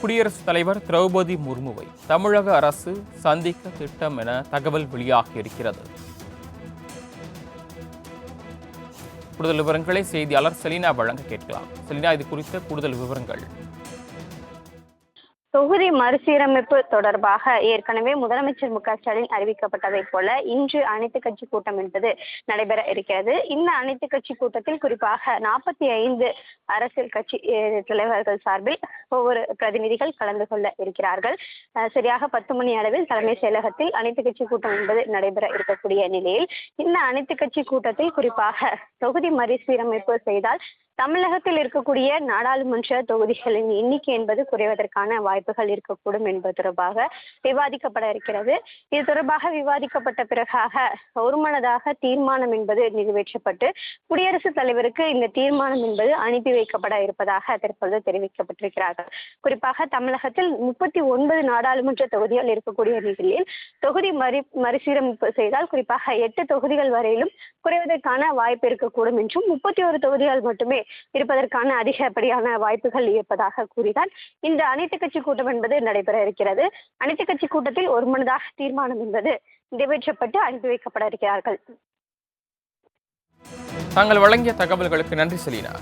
குடியரசுத் தலைவர் திரௌபதி முர்முவை தமிழக அரசு சந்திக்க திட்டம் என தகவல் வெளியாகியிருக்கிறது கூடுதல் விவரங்களை செய்தியாளர் செலினா வழங்க கேட்கலாம். செலினா இது குறித்த கூடுதல் விவரங்கள். தொகுதி மறுசீரமைப்பு தொடர்பாக ஏற்கனவே முதலமைச்சர் மு க ஸ்டாலின் அறிவிக்கப்பட்டதைப் போல இன்று அனைத்து கட்சி கூட்டம் என்பது நடைபெற இருக்கிறது. இந்த அனைத்து கட்சி கூட்டத்தில் குறிப்பாக நாற்பத்தி ஐந்து அரசியல் கட்சி தலைவர்கள் சார்பில் ஒவ்வொரு பிரதிநிதிகள் கலந்து கொள்ள இருக்கிறார்கள். சரியாக பத்து மணி அளவில் தலைமை செயலகத்தில் அனைத்து கட்சி கூட்டம் என்பது நடைபெற இருக்கக்கூடிய நிலையில் இந்த அனைத்து கட்சி கூட்டத்தில் குறிப்பாக தொகுதி மறுசீரமைப்பு செய்தால் தமிழகத்தில் இருக்கக்கூடிய நாடாளுமன்ற தொகுதிகளின் எண்ணிக்கை என்பது குறைவதற்கான வாய்ப்புகள் இருக்கக்கூடும் என்பது தொடர்பாக விவாதிக்கப்பட இருக்கிறது. இது தொடர்பாக விவாதிக்கப்பட்ட பிறகாக ஒருமனதாக தீர்மானம் என்பது நிறைவேற்றப்பட்டு குடியரசுத் தலைவருக்கு இந்த தீர்மானம் என்பது அனுப்பி வைக்கப்பட இருப்பதாக தற்பொழுது தெரிவிக்கப்பட்டிருக்கிறார்கள். குறிப்பாக தமிழகத்தில் முப்பத்தி ஒன்பது நாடாளுமன்ற தொகுதிகள் இருக்கக்கூடிய நிலையில் தொகுதி மறு மறுசீரமைப்பு செய்தால் குறிப்பாக எட்டு தொகுதிகள் வரையிலும் குறைவதற்கான வாய்ப்பு இருக்கக்கூடும் என்றும் முப்பத்தி ஒரு தொகுதிகள் மட்டுமே இருப்பதற்கான அதிகப்படியான வாய்ப்புகள் இருப்பதாக கூறினார். இந்த அனைத்து கட்சி கூட்டம் என்பது நடைபெற இருக்கிறது. அனைத்து கட்சி கூட்டத்தில் ஒருமனதாக தீர்மானம் என்பது நிறைவேற்றப்பட்டு அனுப்பி வைக்கப்பட இருக்கிறார்கள். தாங்கள் வழங்கிய தகவல்களுக்கு நன்றி செலினா.